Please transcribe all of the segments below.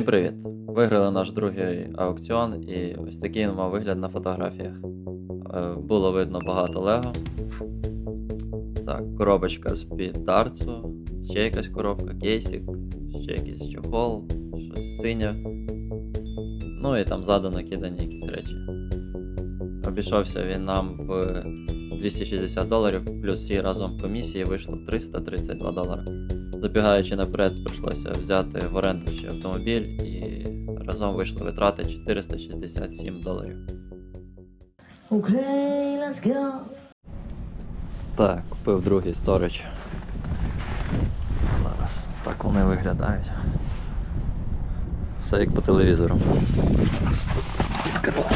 Всім привіт! Виграли наш другий аукціон, і ось такий він мав вигляд на фотографіях. Е, Було видно багато лего. Так, коробочка з-під дартсу, ще якась коробка, кейсик, ще якийсь чохол, щось синє. Ну і там ззаду накидані якісь речі. Обійшовся він нам в 260 доларів, плюс всі разом комісії вийшло 332 долари. Забігаючи наперед, прийшлося взяти в оренду ще автомобіль і разом вийшли витрати 467 доларів. Okay, let's go. Так, купив другий сторич. Зараз так вони виглядають. Все як по телевізору. Відкриваю.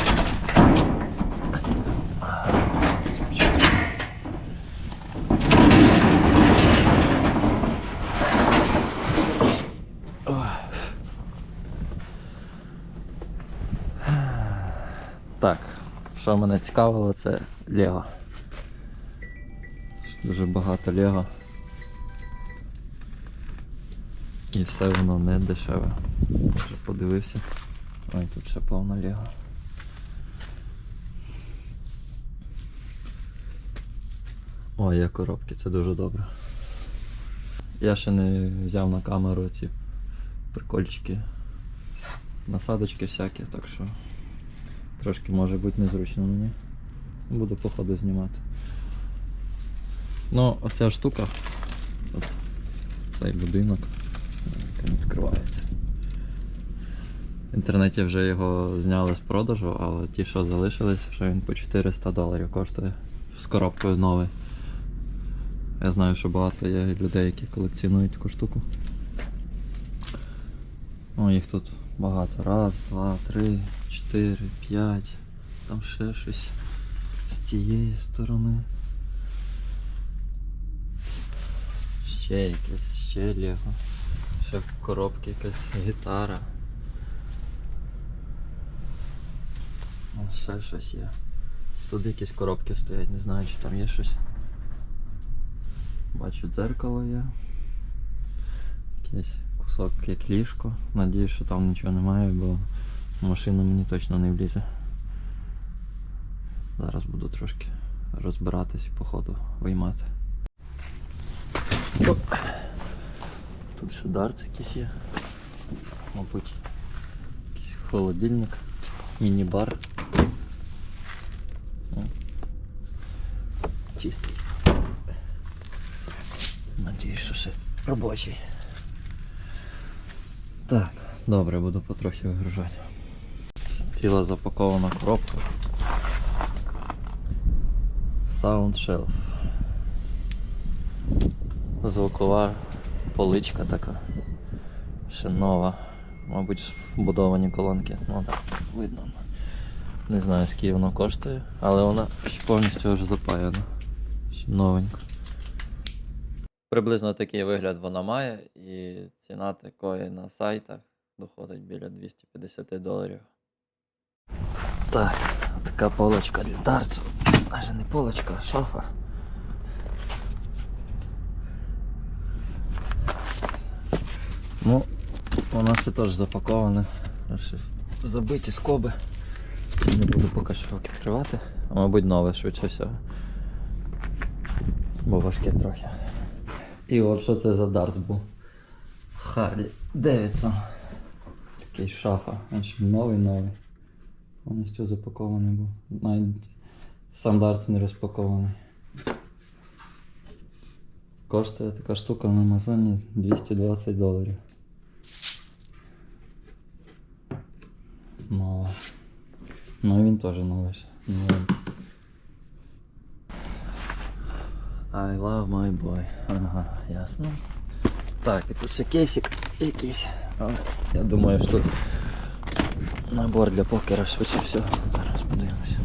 Так, що мене цікавило, це Лего. Дуже багато Лего. І все воно не дешеве. Вже подивився. Ой, тут ще повно Лего. Ой, є коробки, це дуже добре. Я ще не взяв на камеру ці прикольчики, насадочки всякі, так що трошки може бути незручно мені. Буду по ходу знімати. Ну, оця штука, от цей будинок, він відкривається. В інтернеті вже його зняли з продажу, але ті, що залишились, що він по 400 доларів коштує з коробкою новий. Я знаю, що багато є людей, які колекціонують таку штуку. О, їх тут багато. Раз, два, три, чотири, п'ять. Там ще щось з тієї сторони. Ще якесь, ще лего. Ще в коробці якась гітара. О, ще щось є. Тут якісь коробки стоять, не знаю чи там є щось. Бачу дзеркало є. Якийсь кусок як ліжко. Надіюсь, що там нічого немає, бо машина мені точно не влізе. Зараз буду трошки розбиратись і по ходу виймати. Оп. Тут ще дартс якийсь є. Мабуть, якийсь холодильник, міні-бар. Чистий. Надіюсь, що ще робочий. Так, добре, буду потрохи вигружати. Ціла запакована коробка. Sound Shelf. Звукова поличка така. Ще нова. Мабуть, вбудовані колонки. Ну так, видно. Не знаю скільки воно коштує, але вона повністю вже запаяна. Ще новенька. Приблизно такий вигляд вона має, і ціна такої на сайтах доходить біля 250 доларів. Так, така полочка для дарцу. Аже не полочка, а шафа. Ну, вона ще теж запакована. Забиті скоби. Не буду поки що відкривати. А мабуть нове швидше всього. Бо важке трохи. І от що це за дартс був. Харлі Девідсон. Такий шафа. Ще новий новий. Повністю запакований був. Навіть сам дартс не розпакований. Коштує така штука на Амазоні 220 доларів. Нова. Ну він теж новий. ще. Новий. I love my boy. Ага, ясно. Так, і тут ще кейсик якийсь. Але Я думаю, що тут набор для покера швидше всього. Зараз подивимося.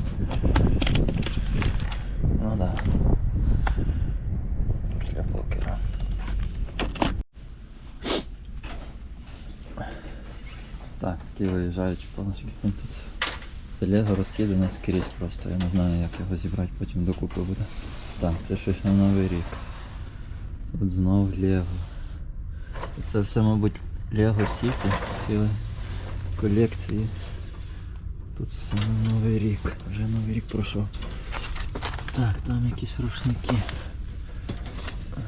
Ну да. Для покера. Так, такі виїжджаючі палочки. Тут це лего розкидане скрізь просто. Я не знаю, як його зібрати, потім докупи буде. Так, це щось на новий рік. Тут знов Лего. Це все, мабуть, Лего Сіті. Ціле. Колекції. Тут все на Новий рік. Вже Новий рік пройшов. Так, там якісь рушники.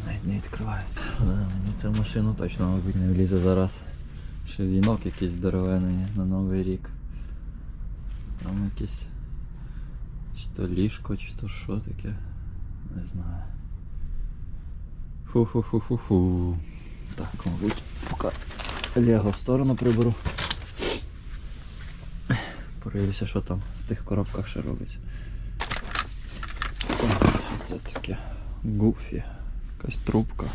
Навіть не відкривають. Мені ця машина точно, мабуть, не влізе зараз. Ще вінок якийсь здоровений на Новий рік. Там якийсь. Чи то ліжко, чи то що таке. Не знаю. Фу-фу-фу-фу-фу. Так, мабуть, поки Лего в сторону приберу. Подивлюся, що там в тих коробках ще робиться. Що це таке? Гуфі. Якась трубка.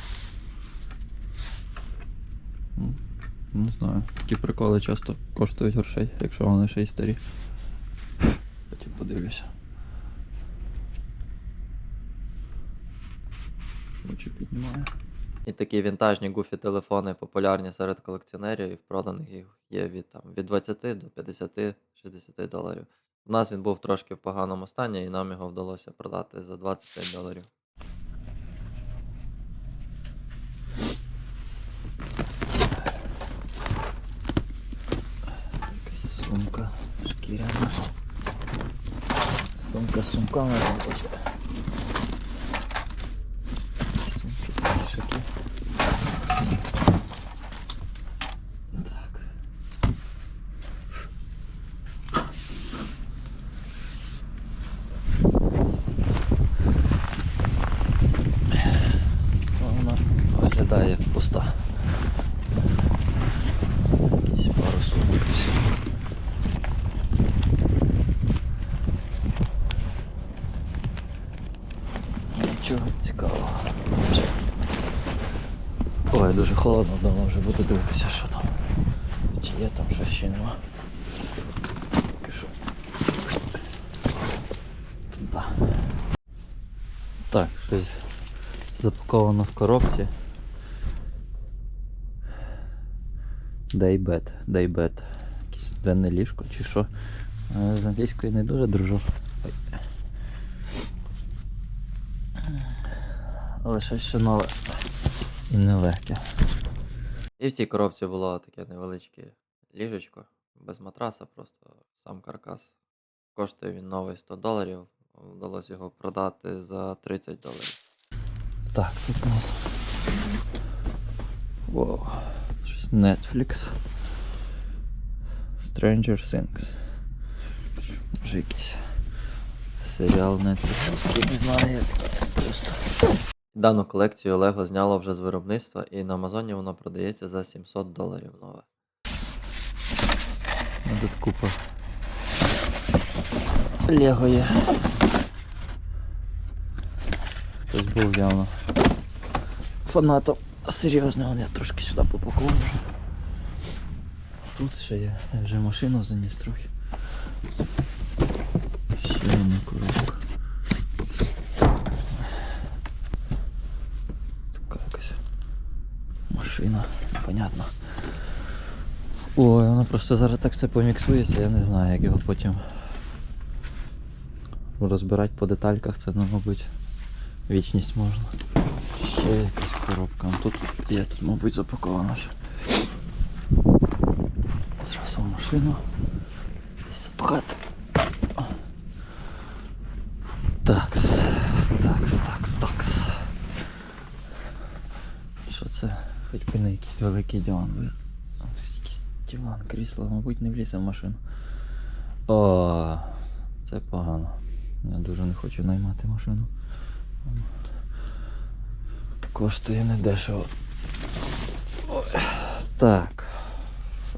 Не знаю. Такі приколи часто коштують грошей, якщо вони ще й старі. Потім подивлюся. Очі піднімаю. І такі вінтажні гуфі телефони популярні серед колекціонерів, і в проданих їх є від, там, від 20 до 50-60 доларів. У нас він був трошки в поганому стані, і нам його вдалося продати за 25 доларів. Якась сумка шкіряна. Сумка з сумками робить. Сумки пішаки. Так. Ну, Вона виглядає як пуста. Якісь пару сумок і все. Нічого цікавого. Ой, дуже холодно вдома вже буду дивитися, що там. Чи є там щось ще нема. Поки що. Так, щось запаковано в коробці. Daybed, Daybed. Якесь денне ліжко чи що. Е, З англійської не дуже дружу. Ой. Але щось ще нове і нелегке. І в цій коробці було таке невеличке ліжечко без матраса, просто сам каркас. Коштує він новий 100 доларів. Вдалося його продати за 30 доларів. Так, тут у нас. Воу. Щось Netflix. Stranger Things. Може якийсь серіал Netflix. Не знаю, як просто. Дану колекцію Лего зняло вже з виробництва і на Амазоні воно продається за 700 доларів нове. Ну, Тут купа Лего є. Хтось був явно фанатом серйозним, я трошки сюди попакував вже. Тут ще є, я вже машину заніс трохи. Ще одна коробка. Така якась машина, непонятно. Ой, воно просто зараз так все поміксується, я не знаю, як його потім розбирати по детальках, це, ну, мабуть, вічність можна. Ще якась коробка. Тут є, тут, мабуть, запаковано ще. Зразу в машину. Запхати. Такс. Такс, такс, такс. Що це? Хоч би не якийсь великий диван. би. Диван, крісло, мабуть, не влізе в машину. О, це погано. Я дуже не хочу наймати машину. Коштує недешево. Ой. Так.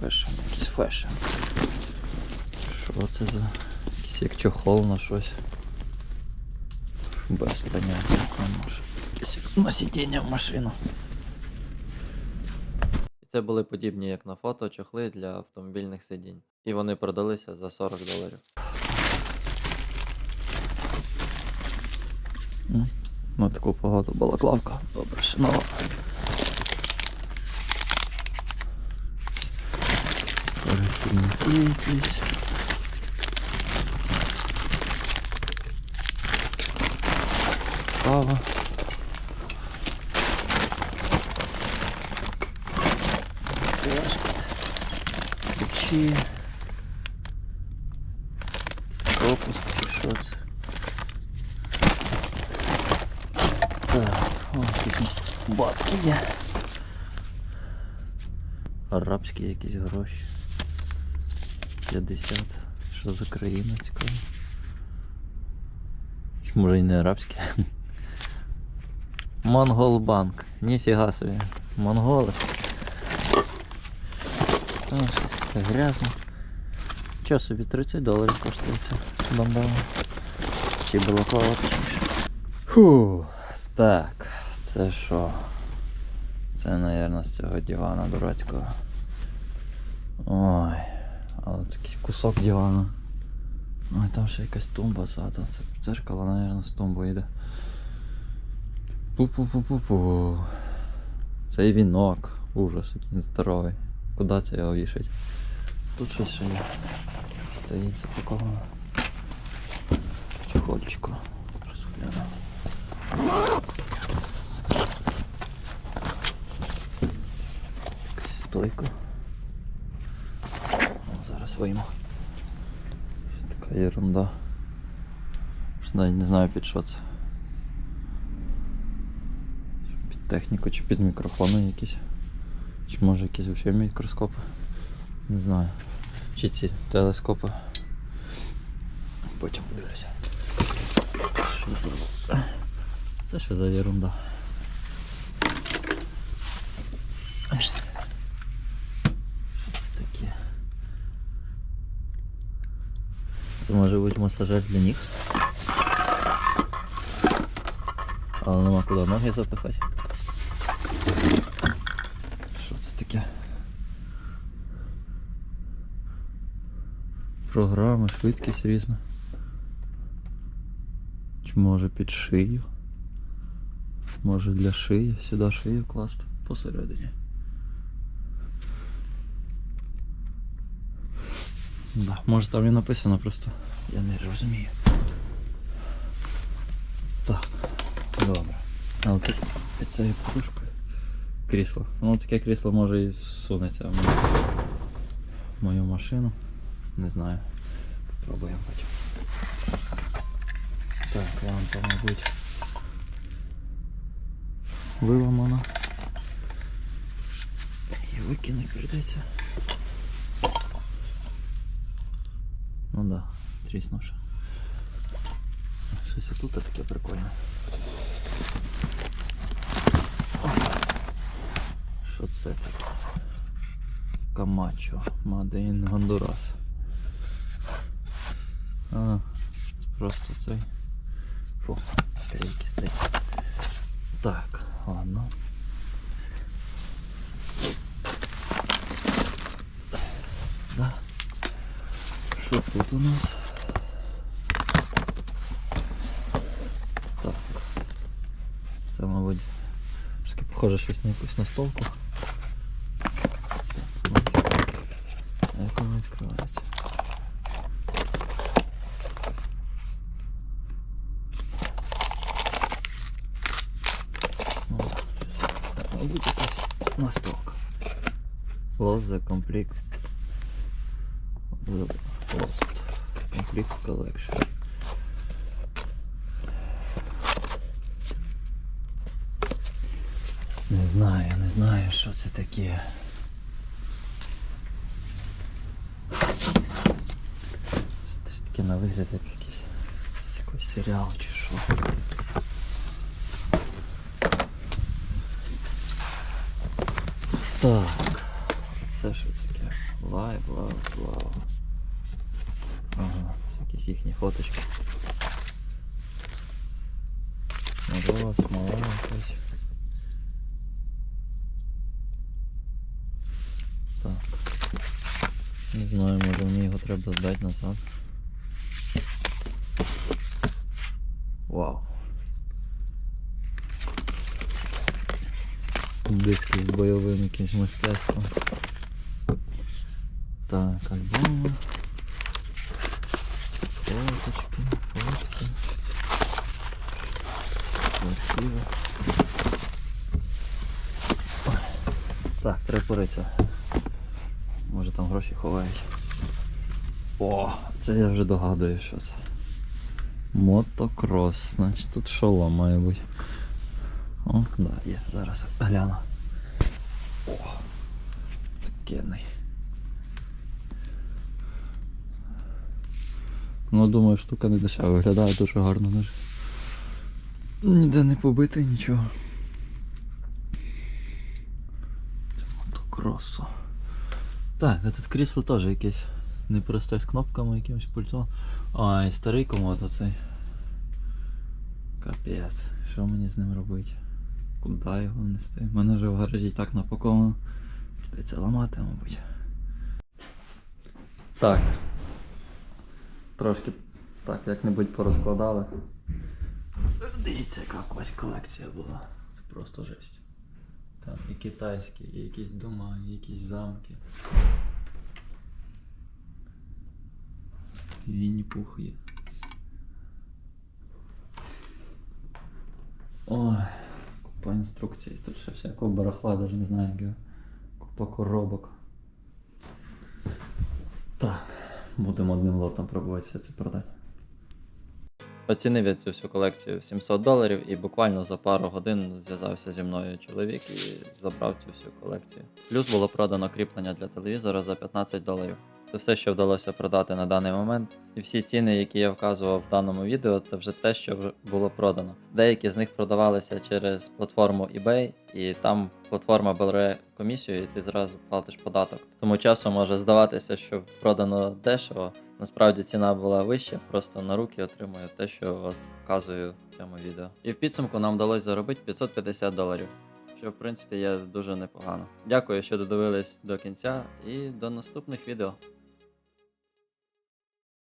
Фешн, якийсь фешн. Що це за. Якийсь як чохол на щось. Без поняття. Якесь на сидіння в машину. Це були подібні, як на фото, чохли для автомобільних сидінь. І вони продалися за 40 доларів. На таку погоду балаклавка. Добре, ще нова. Перехідники. Кава. Ключі. Пропуск, чи що це? Так, ось якісь бабки є. Арабські якісь гроші. 50. Що за країна цікаво? Чи Може і не арабські. Монголбанк. Ніфіга собі. Монголи. О, щось таке грязно. Чого собі 30 доларів коштує ця бандана. Чи точніше. Фу, так, це що? Це, мабуть, з цього дивана дурацького. Ой, але такий кусок дивана. Ой, там ще якась тумба ззаду. Це дзеркало, мабуть, з тумбою йде. Пу-пу-пу-пу-пу. Цей вінок. Ужас, який здоровий. Куди це його вішать? Тут щось ще є. Стоїть запаковано. Чохольчику. Розгляну. Стойку. О, зараз вийму. Що така ерунда. Ж навіть не знаю під що це. Під техніку чи під мікрофони якісь. Чи може якісь взагалі мікроскопи? Не знаю. Чи ці телескопи. Потім подивлюся. Що за... Це що за ерунда? Це може бути масажер для ніг. Але нема куди ноги запихати. Що це таке? Програма, швидкість різна. Чи може під шию? Може для шиї, сюди шию класти посередині. Да, може там і написано просто. Я не розумію. Так, добре. А тут під цією подушкою крісло. Ну таке крісло може і всунеться в мою машину. Не знаю. Попробуємо потім. Так, лампа, мабуть. Виламана. І викинуть прийдеться. Ну да, тріснувши. Щось тут таке прикольне. Що це таке? Камачо, Мадейн Гондурас. А, просто цей. Фу, стейки стейки. Так, ладно. Да. Що тут у нас? Так. Це, мабуть, трошки похоже щось на якусь настолку. Так, ну, Як воно відкривається? Ну, щось. Мабуть, якась настолка. The Lost Complete Collection. Не знаю, не знаю, що це таке. Це ж таке на вигляд як якийсь якийсь серіал чи що. Так. Це що таке? Лайв, лайв, лайв. Ага, це якісь їхні фоточки. Можливо, смола якась. Так. Не знаю, може мені його треба здати назад. Вау. Диски з бойовим якимось мистецтвом. Так, альбоми. Фоточки, фотки. Архіви. Так, треба поритися. Може там гроші ховають. О, це я вже догадую, що це. Мотокрос, значить тут шолом має бути. О, да, є, зараз гляну. О, такенний. Ну, думаю, штука не дешева, виглядає дуже гарно даже. Ніде не побитий, нічого. Це Мотокросу. Так, а тут крісло теж якесь непросте з кнопками, якимось пультом. А, і старий комод оцей. Капець, що мені з ним робити? Куди його нести? У мене вже в гаражі так напаковано. Придеться ламати, мабуть. Так. Трошки так як-небудь порозкладали. Дивіться, яка ось колекція була. Це просто жесть. Там і китайські, і якісь дома, і якісь замки. Вінні пух є. Ой, купа інструкцій. Тут ще всякого барахла, навіть не знаю, як його. Купа коробок. Так, будемо одним лотом пробуватися це продати. Оцінив я цю всю колекцію в 700 доларів і буквально за пару годин зв'язався зі мною чоловік і забрав цю всю колекцію. Плюс було продано кріплення для телевізора за 15 доларів. Це все, що вдалося продати на даний момент. І всі ціни, які я вказував в даному відео, це вже те, що було продано. Деякі з них продавалися через платформу eBay, і там платформа бере комісію, і ти зразу платиш податок. Тому часом може здаватися, що продано дешево. Насправді ціна була вища, просто на руки отримую те, що вказую в цьому відео. І в підсумку нам вдалося заробити 550 доларів. Що в принципі є дуже непогано. Дякую, що додивились до кінця, і до наступних відео.